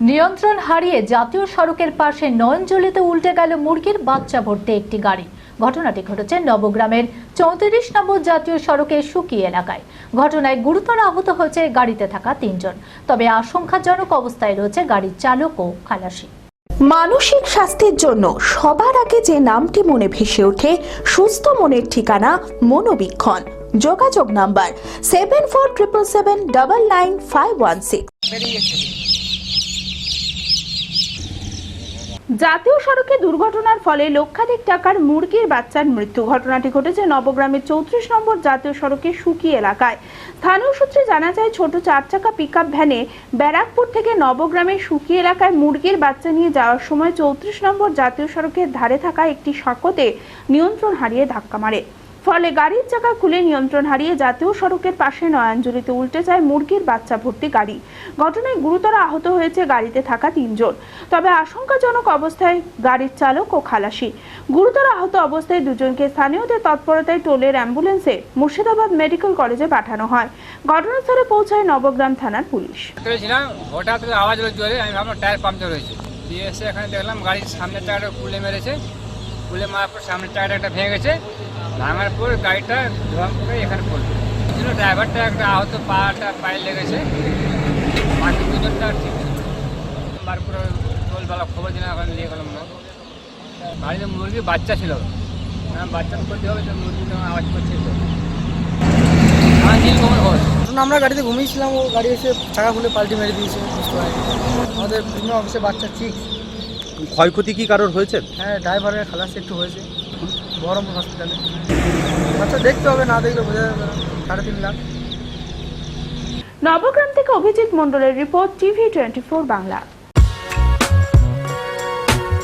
নিয়ন্ত্রণ হারিয়ে জাতীয় সড়কের পাশে নয়নজলিতে উল্টে গেল মুরগির বাচ্চা ভর্তি একটি গাড়ি। ঘটনাটি ঘটেছে নবগ্রামের চৌত্রিশ নম্বর জাতীয় সড়কের সুকি এলাকায়। ঘটনায় গুরুতর আহত হয়েছে গাড়িতে থাকা তিনজন। তবে আশঙ্কাজনক অবস্থায় রয়েছে গাড়ির চালক ও খালাসি। মানসিক স্বাস্থ্যের জন্য সবার আগে যে নামটি মনে ভেসে ওঠে সুস্থ মনের ঠিকানা মনোবীক্ষণ। যোগাযোগ number seven four triple seven double nine five one six জাতীয় সড়কে দুর্ঘটনার ফলে লক্ষাধিক টাকার মুরগির বাচ্চার মৃত্যু। ঘটনাটি ঘটেছে নবগ্রামের চৌত্রিশ নম্বর জাতীয় সড়কে সুকি এলাকায়। স্থানীয় সূত্রে জানা যায়, ছোট চার চাকা পিক ভ্যানে ব্যারাকপুর থেকে নবগ্রামের সুকি এলাকায় মুরগির বাচ্চা নিয়ে যাওয়ার সময় চৌত্রিশ নম্বর জাতীয় সড়কের ধারে থাকা একটি সাঁকোতে নিয়ন্ত্রণ হারিয়ে ধাক্কা মারে। ফলে গাড়ির চাকা খুলে নিয়ন্ত্রণ হারিয়ে জাতীয় সড়কের পাশে নয়াঞ্জলিতে উল্টে যায় মুরগির বাচ্চা ভর্তি গাড়ি। ঘটনায় গুরুতর আহত হয়েছে গাড়িতে থাকা তিনজন। তবে আশঙ্কাজনক অবস্থায় গাড়ির চালক ও খালাসি। গুরুতর আহত অবস্থায় দুজনকে স্থানীয়দের তৎপরতায় টোলের অ্যাম্বুলেন্সে মুর্শিদাবাদ মেডিকেল কলেজে পাঠানো হয়। ঘটনাস্থলে পৌঁছায় নবগ্রাম থানার পুলিশ। দিয়ে এসে এখানে দেখলাম গাড়ির সামনের টায়ারটা কুলে মেরেছে। কুলে মারার পর সামনের টায়ারটা একটা ভেঙে গেছে। ভাঙার পর গাড়িটা ধোয়াম করে এখানে পড়ল। ছিল ড্রাইভারটা একটা আহত পাটা পায়ে লেগেছে। বাকি দুজনটা ঠিক বার করে টোলবেলা খবর দিলাম ওখানে নিয়ে গেলাম না। বাড়িতে মুরগির বাচ্চা ছিল। হ্যাঁ বাচ্চা করতে হবে তো মুরগি আওয়াজ করছে। আমরা গাড়িতে ঘুমিয়েছিলাম ও গাড়ি এসে চাকা খুলে পাল্টি মেরে দিয়েছে আমাদের বিভিন্ন অফিসে বাচ্চা ঠিক। ক্ষয়ক্ষতি কি কারোর হয়েছে? হ্যাঁ ড্রাইভারের খালাস একটু হয়েছে। বহরমপুর হসপিটালে আচ্ছা দেখতে হবে, না দেখলে বোঝা যাবে সাড়ে তিন লাখ। নবগ্রাম অভিজিৎ মন্ডলের report TV twenty Bangla.